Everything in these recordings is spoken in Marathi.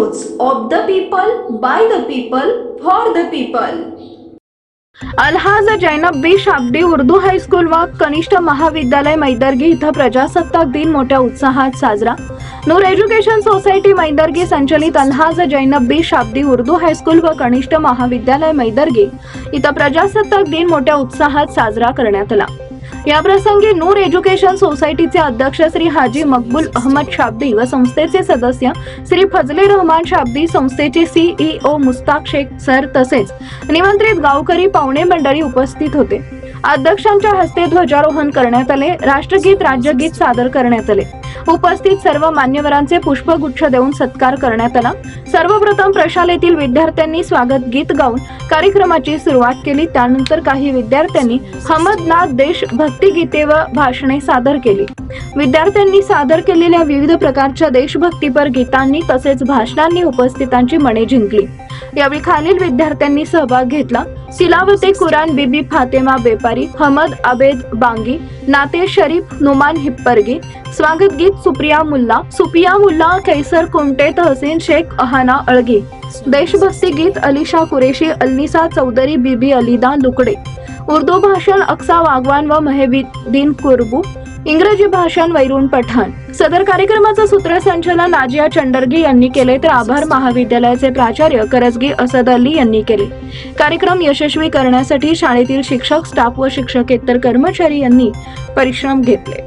Use of the people by the people for the people Alhaj Zainab Bi Shabdi Urdu high school व कनिष्ठ महाविद्यालय मैदर्गी इथं प्रजासत्ताक दिन मोठ्या उत्साहात साजरा. नूर एज्युकेशन सोसायटी मैदर्गी संचलित अलहाज जैनब बी शाब्दी उर्दू हायस्कूल व कनिष्ठ महाविद्यालय मैदर्गी इथं प्रजासत्ताक दिन मोठ्या उत्साहात साजरा करण्यात आला. या प्रसंगी नूर एज्युकेशन सोसायटीचे अध्यक्ष श्री हाजी मकबूल अहमद शाब्दी व संस्थेचे सदस्य श्री फजले रहमान शाब्दी संस्थेचे सीईओ मुस्ताक शेख सर तसेच निमंत्रित गावकरी पाहुणे मंडळी उपस्थित होते. अध्यक्षांच्या हस्ते ध्वजारोहण करण्यात आले. राष्ट्रगीत राज्यगीत सादर करण्यात आले. उपस्थित सर्व मान्यवरांचे पुष्पगुच्छ देऊन सत्कार करण्यात आला. सर्वप्रथम प्रशालेतील विद्यार्थ्यांनी स्वागत गीत गाऊन कार्यक्रमाची सुरुवात केली. त्यानंतर काही विद्यार्थ्यांनी हमदनाथ देश भक्तिगीते व भाषणे सादर केली. विद्यार्थ्यांनी सादर केलेल्या विविध प्रकारच्या देशभक्तीपर गीतांनी तसेच भाषणांनी उपस्थितांची मने जिंकली. यावेळी खालील विद्यार्थ्यांनी सहभाग घेतला. सिलावते कुरान बीबी फातेमा बेपारी हमद आबेद बांगी नाते शरीफ नुमान हिप्परगी स्वागत गीत सुप्रिया मुल्ला सुपिया मुल्ला कैसर कुमटे तहसीन शेख अहाना अळगी देशभक्ती गीत अलिशा कुरेशी अल्निसा चौधरी बीबी अलिदा लुकडे उर्दू भाषण अक्सा वागवान व महेबुद्दीन कुरबू इंग्रजी भाषण वैरून पठाण. सदर कार्यक्रमाचं सूत्रसंचालन नाजिया चंडरगी यांनी केले तर आभार महाविद्यालयाचे प्राचार्य करजगी असद अली यांनी केले. कार्यक्रम यशस्वी करण्यासाठी शाळेतील शिक्षक स्टाफ व शिक्षकेतर कर्मचारी यांनी परिश्रम घेतले.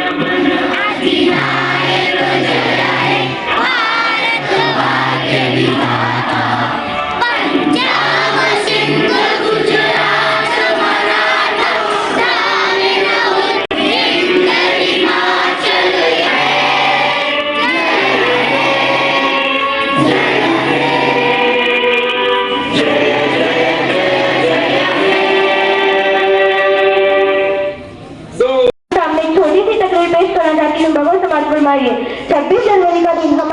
Atina. सामने एक छोटी सी तकरीर पेश करना चाहती हूँ भगवान समाज फरमाइए छब्बीस जनवरी का दिन हमारे मुल्क